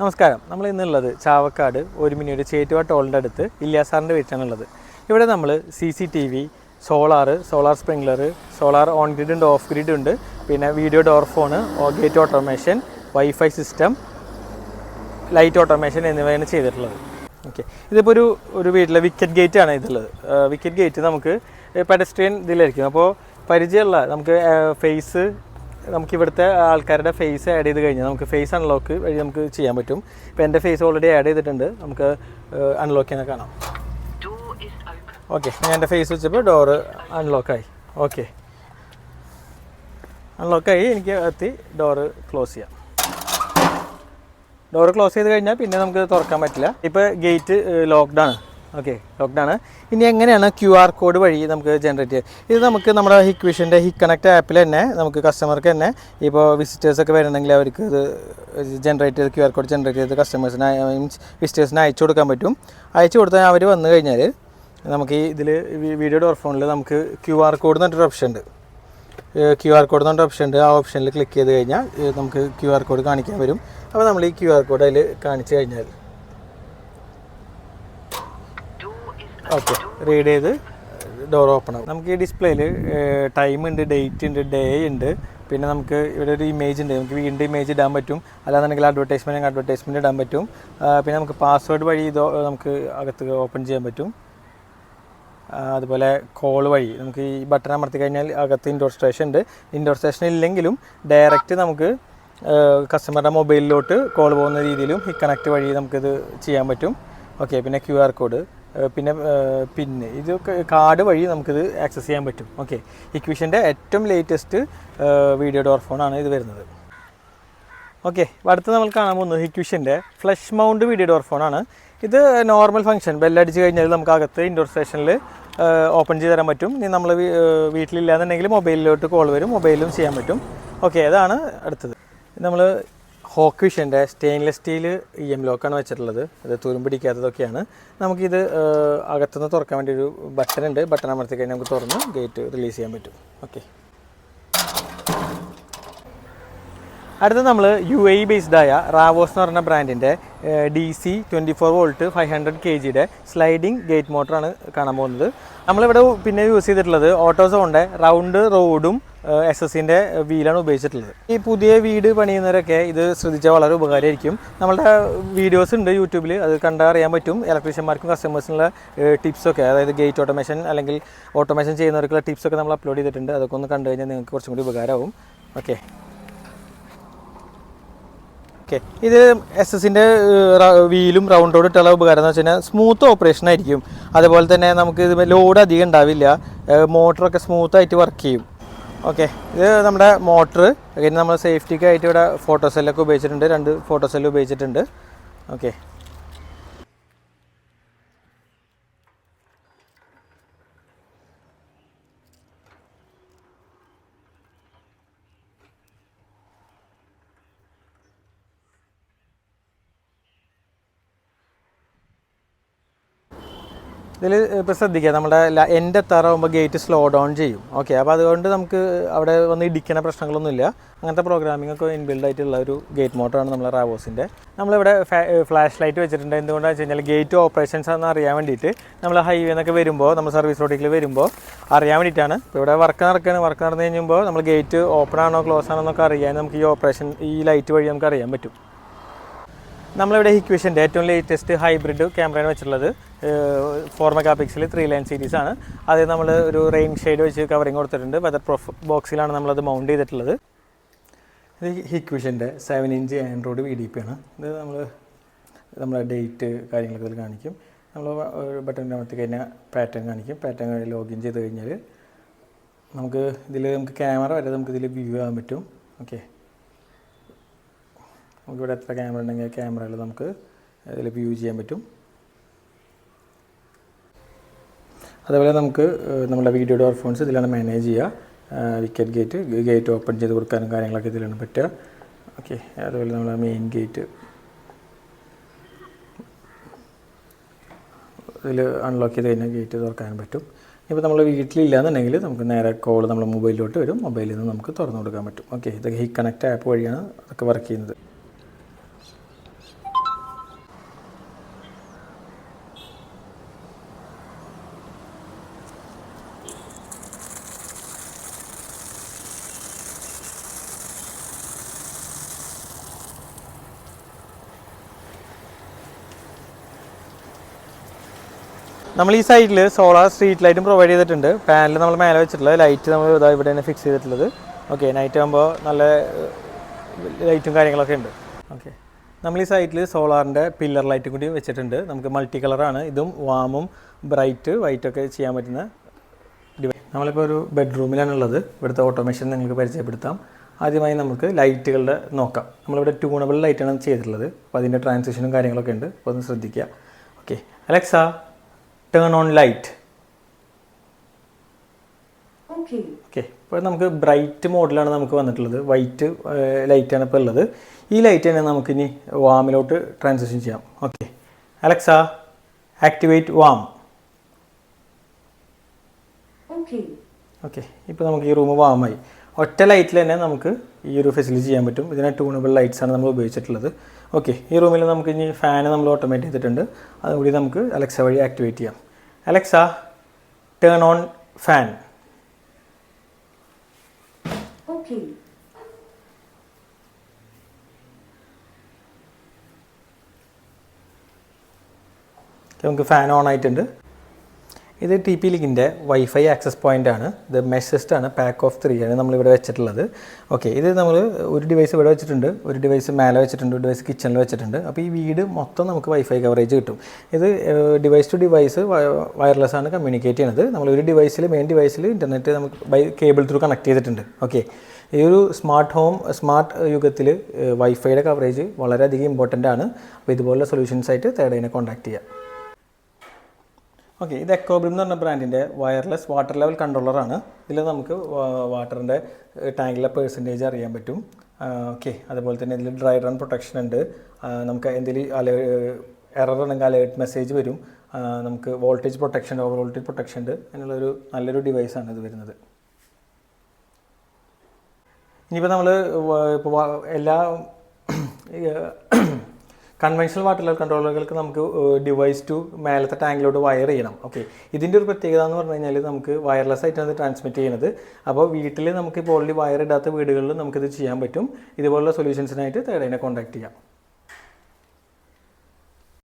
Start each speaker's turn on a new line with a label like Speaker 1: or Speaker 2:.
Speaker 1: നമസ്കാരം. നമ്മൾ ഇന്നുള്ളത് ചാവക്കാട് ഒരു മിനിയുടെ ചേറ്റുവ ടോളിന്റെ അടുത്ത് ഇല്യാസാറിന്റെ വീട്ടിലാണുള്ളത്. ഇവിടെ നമ്മൾ C C T V solar solar sprinkler solar on grid ഉണ്ട് ഓഫ് ഗ്രിഡ് ഉണ്ട് പിന്നെ video door phone gate automation wifi system light automation എന്നിവയാണ് ചെയ്തിട്ടുള്ളത്. ഓക്കെ. ഇതിപ്പോൾ ഒരു ഒരു വീട്ടിലെ വിക്കറ്റ് ഗേറ്റ് ആണ് ഇതുള്ളത് വിക്കറ്റ് ഗേറ്റ് നമുക്ക് പെഡസ്ട്രിയൻ ഇതിലായിരിക്കും. അപ്പോൾ പരിചയമുള്ള നമുക്ക് ഫേസ് നമുക്ക് ഇവിടുത്തെ ആൾക്കാരുടെ ഫേസ് ആഡ് ചെയ്ത് കഴിഞ്ഞാൽ നമുക്ക് ഫേസ് അൺലോക്ക് വഴി നമുക്ക് ചെയ്യാൻ പറ്റും. ഇപ്പോൾ എന്റെ ഫേസ് ഓൾറെഡി ആഡ് ചെയ്തിട്ടുണ്ട്. നമുക്ക് അൺലോക്ക് ചെയ്യാൻ കാണാം. ഓക്കെ ഞാൻ എന്റെ ഫേസ് വെച്ചപ്പോൾ ഡോറ് അൺലോക്കായി ഓക്കെ അൺലോക്കായി എനിക്ക് എത്തി ഡോറ് ക്ലോസ് ചെയ്യാം. ഡോറ് ക്ലോസ് ചെയ്ത് കഴിഞ്ഞാൽ പിന്നെ നമുക്ക് തുറക്കാൻ പറ്റില്ല. ഇപ്പോൾ ഗേറ്റ് ലോക്ക്ഡ് ആണ്. ഓക്കെ ലോക്ക്ഡൗൺ ഇനി എങ്ങനെയാണ് ക്യു ആർ കോഡ് വഴി നമുക്ക് ജനറേറ്റ് ചെയ്യുക ഇത് നമുക്ക് നമ്മുടെ ഹിക്വിഷന്റെ ഹിക് കണക്ട് ആപ്പിൽ തന്നെ നമുക്ക് കസ്റ്റമർക്ക് തന്നെ ഇപ്പോൾ വിസിറ്റേഴ്സൊക്കെ വരണമെങ്കിൽ അവർക്ക് ഇത് ജനറേറ്റ് ചെയ്ത് ക്യു ആർ കോഡ് ജനറേറ്റ് ചെയ്ത് കസ്റ്റമേഴ്സിന് മീൻസ് വിസിറ്റേഴ്സിന് അയച്ചു കൊടുക്കാൻ പറ്റും. അയച്ചു കൊടുത്താൽ അവർ വന്നു കഴിഞ്ഞാൽ നമുക്ക് ഈ ഇതിൽ വീഡിയോ ഡോർ ഫോണിൽ നമുക്ക് ക്യു ആർ കോഡ് എന്ന് പറഞ്ഞൊരു ഓപ്ഷൻ ഉണ്ട് ക്യു ആർ കോഡ് എന്ന് ഓപ്ഷൻ ഉണ്ട്. ആ ഓപ്ഷനിൽ ക്ലിക്ക് ചെയ്ത് കഴിഞ്ഞാൽ നമുക്ക് ക്യു ആർ കോഡ് കാണിക്കാൻ വരും. അപ്പോൾ നമ്മൾ ഈ ക്യു ആർ കോഡ് അതിൽ കാണിച്ചു കഴിഞ്ഞാൽ ഓക്കെ. റീഡ് ചെയ്ത് ഡോർ ഓപ്പൺ ആവും. നമുക്ക് ഈ ഡിസ്പ്ലേയിൽ ടൈം ഉണ്ട് ഡേറ്റ് ഉണ്ട് ഡേ ഉണ്ട്. പിന്നെ നമുക്ക് ഇവിടെ ഒരു ഇമേജ് ഉണ്ട്. നമുക്ക് വീണ്ടും ഇമേജ് ഇടാൻ പറ്റും. അല്ലാന്നുണ്ടെങ്കിൽ അഡ്വർടൈസ്മെന്റ് അഡ്വർടൈസ്മെന്റ് ഇടാൻ പറ്റും. പിന്നെ നമുക്ക് പാസ്വേഡ് വഴി ഇത് നമുക്ക് അകത്ത് ഓപ്പൺ ചെയ്യാൻ പറ്റും. അതുപോലെ കോൾ വഴി. നമുക്ക് ഈ ബട്ടൺ അമർത്തി കഴിഞ്ഞാൽ അകത്ത് ഇൻഡോർ സ്റ്റേഷൻ ഉണ്ട്. ഇൻഡോർ സ്റ്റേഷൻ ഇല്ലെങ്കിലും ഡയറക്റ്റ് നമുക്ക് കസ്റ്റമറുടെ മൊബൈലിലോട്ട് കോൾ പോകുന്ന രീതിയിലും ഈ കണക്ട് വഴി നമുക്കിത് ചെയ്യാൻ പറ്റും. ഓക്കെ പിന്നെ ക്യു ആർ കോഡ് പിന്നെ പിന്നെ ഇതൊക്കെ കാർഡ് വഴി നമുക്കിത് ആക്സസ് ചെയ്യാൻ പറ്റും. ഓക്കെ ഇക്വിഷന്റെ ഏറ്റവും ലേറ്റസ്റ്റ് വീഡിയോ ഡോർ ഫോണാണ് ഇത് വരുന്നത്. ഓക്കെ അടുത്ത് നമ്മൾ കാണാൻ പോകുന്നത് ഹിക്വിഷന്റെ ഫ്ലഷ് മൗണ്ട് വീഡിയോ ഡോർ ഫോണാണ് ഇത് നോർമൽ ഫംഗ്ഷൻ ബെല്ലടിച്ച് കഴിഞ്ഞാൽ നമുക്ക് അകത്ത് ഇൻഡോർ സ്റ്റേഷനിൽ ഓപ്പൺ ചെയ്ത് തരാൻ പറ്റും. ഇനി നമ്മൾ വീട്ടിലില്ലാന്നുണ്ടെങ്കിൽ മൊബൈലിലോട്ട് കോൾ വരും. മൊബൈലിലും ചെയ്യാൻ പറ്റും. ഓക്കെ അതാണ് അടുത്തത്. നമ്മൾ ഹോക്ക് വിഷന്റെ സ്റ്റെയിൻലെസ് സ്റ്റീൽ ഇ എം ലോക്കാണ് വെച്ചിട്ടുള്ളത്. അത് തുരുമ്പ് പിടിക്കാത്തതൊക്കെയാണ്. നമുക്കിത് അകത്തുനിന്ന് തുറക്കാൻ വേണ്ടി ഒരു ബട്ടൺ ഉണ്ട്. ബട്ടൺ അമർത്തി കഴിഞ്ഞാൽ നമുക്ക് തുറന്ന് ഗേറ്റ് റിലീസ് ചെയ്യാൻ പറ്റും. ഓക്കെ അടുത്ത നമ്മൾ യു എ ബേസ്ഡ് ആയ റാവോസ് എന്ന് പറഞ്ഞ ബ്രാൻഡിന്റെ D C twenty four volt five hundred K ജിയുടെ സ്ലൈഡിംഗ് ഗേറ്റ് മോട്ടറാണ് കാണാൻ പോകുന്നത്. നമ്മളിവിടെ പിന്നെ യൂസ് ചെയ്തിട്ടുള്ളത് ഓട്ടോസോണിന്റെ റൗണ്ട് റോഡും എസ് എസിന്റെ വീലാണ് ഉപയോഗിച്ചിട്ടുള്ളത്. ഈ പുതിയ വീട് പണിയുന്നവരൊക്കെ ഇത് ശ്രദ്ധിച്ചാൽ വളരെ ഉപകാരമായിരിക്കും. നമ്മളുടെ വീഡിയോസ് ഉണ്ട് യൂട്യൂബിൽ അത് കണ്ടാൽ അറിയാൻ പറ്റും. ഇലക്ട്രീഷ്യന്മാർക്കും കസ്റ്റമേഴ്സിനുള്ള ടിപ്സൊക്കെ അതായത് ഗേറ്റ് ഓട്ടോമേഷൻ അല്ലെങ്കിൽ ഓട്ടോമേഷൻ ചെയ്യുന്നവർക്കുള്ള ടിപ്സൊക്കെ നമ്മൾ അപ്ലോഡ് ചെയ്തിട്ടുണ്ട്. അതൊക്കെ ഒന്ന് കണ്ടു കഴിഞ്ഞാൽ നിങ്ങൾക്ക് കുറച്ചും കൂടി ഉപകാരമാവും. Okay okay. ഇത് എസ് എസിന്റെ വീലും റൗണ്ട് റോഡ് ഇട്ടുള്ള ഉപകാരം എന്ന് വെച്ച് കഴിഞ്ഞാൽ സ്മൂത്ത് ഓപ്പറേഷൻ ആയിരിക്കും. അതുപോലെ തന്നെ നമുക്ക് ഇത് ലോഡ് അധികം ഉണ്ടാവില്ല. മോട്ടറൊക്കെ സ്മൂത്ത് ആയിട്ട് വർക്ക് ചെയ്യും. ഓക്കെ. ഇത് നമ്മുടെ മോട്ടർ പിന്നെ നമ്മൾ സേഫ്റ്റിക്കായിട്ട് ഇവിടെ ഫോട്ടോ സെല്ലൊക്കെ ഉപയോഗിച്ചിട്ടുണ്ട്. രണ്ട് ഫോട്ടോ സെല്ല് ഉപയോഗിച്ചിട്ടുണ്ട്. ഓക്കെ. ഇതിൽ ഇപ്പോൾ ശ്രദ്ധിക്കുക നമ്മുടെ എന്റെ എത്താറാകുമ്പോൾ ഗേറ്റ് സ്ലോ ഡൗൺ ചെയ്യും. ഓക്കെ അപ്പോൾ അതുകൊണ്ട് നമുക്ക് അവിടെ വന്ന് ഇടിക്കണ പ്രശ്നങ്ങളൊന്നുമില്ല. അങ്ങനത്തെ പ്രോഗ്രാമിംഗ് ഒക്കെ ഇൻബിൽഡ് ആയിട്ടുള്ള ഒരു ഗേറ്റ് മോട്ടറാണ് നമ്മളെ റാവോസിന്റെ നമ്മളിവിടെ ഫ്ലാഷ് ലൈറ്റ് വെച്ചിട്ടുണ്ട്. എന്തുകൊണ്ടാണെന്ന് വെച്ച് കഴിഞ്ഞാൽ ഗേറ്റ് ഓപ്പറേഷൻസ് ആണെന്ന് അറിയാൻ വേണ്ടിയിട്ട് നമ്മൾ ഹൈവേ എന്നൊക്കെ വരുമ്പോൾ നമ്മൾ സർവീസ് റോഡിൽ വരുമ്പോൾ അറിയാൻ വേണ്ടിയിട്ടാണ്. ഇപ്പോൾ ഇവിടെ വർക്ക് നടക്കുകയാണ് വർക്ക് നടന്നു കഴിഞ്ഞുമ്പോൾ നമ്മൾ ഗേറ്റ് ഓപ്പൺ ആണോ ക്ലോസ് ആണോ എന്നൊക്കെ അറിയാൻ നമുക്ക് ഈ ഓപ്പറേഷൻ ഈ ലൈറ്റ് വഴി നമുക്ക് അറിയാൻ പറ്റും. നമ്മളിവിടെ ഹിക്വിഷന്റെ ഏറ്റവും ലേറ്റസ്റ്റ് ഹൈബ്രിഡ് ക്യാമറയാണ് വെച്ചിട്ടുള്ളത്. Four megapixel three line series ആണ്. അത് നമ്മൾ ഒരു റെയിൻ ഷെയ്ഡ് വെച്ച് കവറിങ് കൊടുത്തിട്ടുണ്ട്. വെതർ പ്രൂഫ് ബോക്സിലാണ് നമ്മളത് മൗണ്ട് ചെയ്തിട്ടുള്ളത്. ഇത് ഹിക്വിഷന്റെ seven inch Android V D P ആണ്. ഇത് നമ്മൾ നമ്മുടെ ഡേറ്റ് കാര്യങ്ങളൊക്കെ ഇതിൽ കാണിക്കും. നമ്മൾ ഒരു ബട്ടൺ അമർത്തി കഴിഞ്ഞാൽ പാറ്റേൺ കാണിക്കും. പാറ്റേൺ ലോഗിൻ ചെയ്ത് കഴിഞ്ഞാൽ നമുക്ക് ഇതിൽ നമുക്ക് ക്യാമറ വരെ നമുക്ക് ഇതിൽ വ്യൂ ചെയ്യാൻ പറ്റും. ഓക്കെ നമുക്കിവിടെ എത്ര ക്യാമറ ഉണ്ടെങ്കിൽ ക്യാമറകൾ നമുക്ക് ഇതിൽ വ്യൂ ചെയ്യാൻ പറ്റും. അതുപോലെ നമുക്ക് നമ്മുടെ വീഡിയോ ഡോർ ഫോൺസ് ഇതിലാണ് മാനേജ് ചെയ്യുക വിക്കറ്റ് ഗേറ്റ് ഗേറ്റ് ഓപ്പൺ ചെയ്ത് കൊടുക്കാനും കാര്യങ്ങളൊക്കെ ഇതിലാണ് പറ്റുക. ഓക്കെ അതുപോലെ നമ്മുടെ മെയിൻ ഗേറ്റ് ഇതിൽ അൺലോക്ക് ചെയ്ത് കഴിഞ്ഞാൽ ഗേറ്റ് തുറക്കാനും പറ്റും. ഇപ്പോൾ നമ്മൾ വീട്ടിലില്ലാന്നുണ്ടെങ്കിൽ നമുക്ക് നേരെ കോൾ നമ്മുടെ മൊബൈലിലോട്ട് വരും. മൊബൈലിൽ നിന്ന് നമുക്ക് തുറന്നു കൊടുക്കാൻ പറ്റും. ഓക്കെ ഇതൊക്കെ ഹി കണക്റ്റ് ആപ്പ് വഴിയാണ് അതൊക്കെ വർക്ക് ചെയ്യുന്നത്. നമ്മൾ ഈ സൈഡിൽ സോളാർ സ്ട്രീറ്റ് ലൈറ്റും പ്രൊവൈഡ് ചെയ്തിട്ടുണ്ട്. പാനൽ നമ്മൾ മേലെ വെച്ചിട്ടുള്ളത്. ലൈറ്റ് നമ്മൾ ഇതാ ഇവിടെ തന്നെ ഫിക്സ് ചെയ്തിട്ടുള്ളത്. ഓക്കെ നൈറ്റ് ആകുമ്പോൾ നല്ല ലൈറ്റും കാര്യങ്ങളൊക്കെ ഉണ്ട്. ഓക്കെ നമ്മൾ ഈ സൈഡിൽ സോളാറിന്റെ പില്ലർ ലൈറ്റും കൂടി വെച്ചിട്ടുണ്ട്. നമുക്ക് മൾട്ടി കളറാണ് ഇതും വാമും ബ്രൈറ്റ് വൈറ്റൊക്കെ ചെയ്യാൻ പറ്റുന്ന നമ്മളിപ്പോൾ ഒരു ബെഡ്റൂമിലാണ് ഉള്ളത്. ഇവിടുത്തെ ഓട്ടോമേഷൻ നിങ്ങൾക്ക് പരിചയപ്പെടുത്താം. ആദ്യമായി നമുക്ക് ലൈറ്റുകളുടെ നോക്കാം. നമ്മളിവിടെ ട്യൂണബിൾ ലൈറ്റാണ് ചെയ്തിട്ടുള്ളത്. അപ്പോൾ അതിന്റെ ട്രാൻസിഷനും കാര്യങ്ങളൊക്കെ ഉണ്ട്. അപ്പോൾ ഒന്ന് ശ്രദ്ധിക്കുക. Okay Alexa turn on light
Speaker 2: Okay.
Speaker 1: Okay ഇപ്പോൾ നമുക്ക് ബ്രൈറ്റ് മോഡലാണ് നമുക്ക് വന്നിട്ടുള്ളത്. വൈറ്റ് ലൈറ്റാണ് ഇപ്പോൾ ഉള്ളത്. ഈ ലൈറ്റ് തന്നെ നമുക്കിനി വാമിലോട്ട് ട്രാൻസിഷൻ ചെയ്യാം. Okay Alexa activate warm. Okay ഇപ്പോൾ നമുക്ക് ഈ റൂം വാമായി ഒറ്റ ലൈറ്റിൽ തന്നെ നമുക്ക് ഈ ഒരു ഫെസിലിറ്റി ചെയ്യാൻ പറ്റും. ഇതിനെ ട്യൂണബിൾ ലൈറ്റ്സ് ആണ് നമ്മൾ ഉപയോഗിച്ചിട്ടുള്ളത്. ഓക്കെ ഈ റൂമിൽ നമുക്ക് ഇനി ഫാൻ നമ്മൾ ഓട്ടോമേറ്റ് ചെയ്തിട്ടുണ്ട്. അതുകൂടി നമുക്ക് അലക്സ വഴി ആക്ടിവേറ്റ് ചെയ്യാം. Alexa turn on fan. നമുക്ക് ഫാൻ ഓൺ ആയിട്ടുണ്ട്. ഇത് ടി പി ലിങ്കിന്റെ വൈഫൈ ആക്സസ് പോയിന്റ് ആണ്. ഇത് മെസ്സിസ്റ്റ് ആണ് പാക്ക് ഓഫ് ത്രീ ആണ് നമ്മളിവിടെ വെച്ചിട്ടുള്ളത്. ഓക്കെ ഇത് നമ്മൾ ഒരു ഡിവൈസ് ഇവിടെ വെച്ചിട്ടുണ്ട് ഒരു ഡിവൈസ് മേലെ വെച്ചിട്ടുണ്ട് ഒരു ഡിവൈസ് കിച്ചണിൽ വെച്ചിട്ടുണ്ട്. അപ്പോൾ ഈ വീട് മൊത്തം നമുക്ക് വൈഫൈ കവറേജ് കിട്ടും. ഇത് ഡിവൈസ് ടു ഡിവൈസ് വയർലെസ് ആണ് കമ്മ്യൂണിക്കേറ്റ് ചെയ്യുന്നത് നമ്മൾ ഒരു ഡിവൈസിൽ മെയിൻ ഡിവൈസിൽ ഇന്റർനെറ്റ് നമുക്ക് ബൈ കേബിൾ ത്രൂ കണക്ട് ചെയ്തിട്ടുണ്ട്. ഓക്കെ ഈ ഒരു സ്മാർട്ട് ഹോം സ്മാർട്ട് യുഗത്തിൽ വൈഫൈയുടെ കവറേജ് വളരെയധികം ഇമ്പോർട്ടന്റ് ആണ്. അപ്പോൾ ഇതുപോലുള്ള സൊല്യൂഷൻസ് ആയിട്ട് തേർഡ് കോൺടാക്ട് ചെയ്യാം. ഓക്കെ ഇത് എക്കോബ്രിം എന്ന് പറഞ്ഞ ബ്രാൻഡിന്റെ വയർലെസ് വാട്ടർ ലെവൽ കൺട്രോളറാണ് ഇതിൽ നമുക്ക് വാട്ടറിന്റെ ടാങ്കിലെ പേഴ്സന്റേജ് അറിയാൻ പറ്റും. ഓക്കെ അതുപോലെ തന്നെ ഇതിൽ ഡ്രൈ റൺ പ്രൊട്ടക്ഷൻ ഉണ്ട്. നമുക്ക് എന്തെങ്കിലും അലേ എറർ ഉണ്ടെങ്കിൽ അലേർട്ട് മെസ്സേജ് വരും. നമുക്ക് voltage protection over voltage protection ഉണ്ട്. അങ്ങനെയുള്ളൊരു നല്ലൊരു ഡിവൈസാണ് ഇത് വരുന്നത്. ഇനിയിപ്പോൾ നമ്മൾ ഇപ്പോൾ എല്ലാ കൺവെൻഷണൽ വാട്ടർ ലെവൽ കൺട്രോളറുകൾക്ക് നമുക്ക് ഡിവൈസ് ടു മേലത്തെ ടാങ്കിലോട്ട് വയർ ചെയ്യണം. ഓക്കെ ഇതിന്റെ ഒരു പ്രത്യേകത എന്ന് പറഞ്ഞു കഴിഞ്ഞാൽ നമുക്ക് വയർലെസ് ആയിട്ടാണ് ഇത് ട്രാൻസ്മിറ്റ് ചെയ്യുന്നത്. അപ്പോൾ വീട്ടിൽ നമുക്ക് ഇപ്പോൾ ഓൾറെഡി വയർ ഇടാത്ത വീടുകളിൽ നമുക്കിത് ചെയ്യാൻ പറ്റും. ഇതുപോലുള്ള സൊല്യൂഷൻസിനായിട്ട് തേടേനെ കോൺടാക്ട് ചെയ്യാം.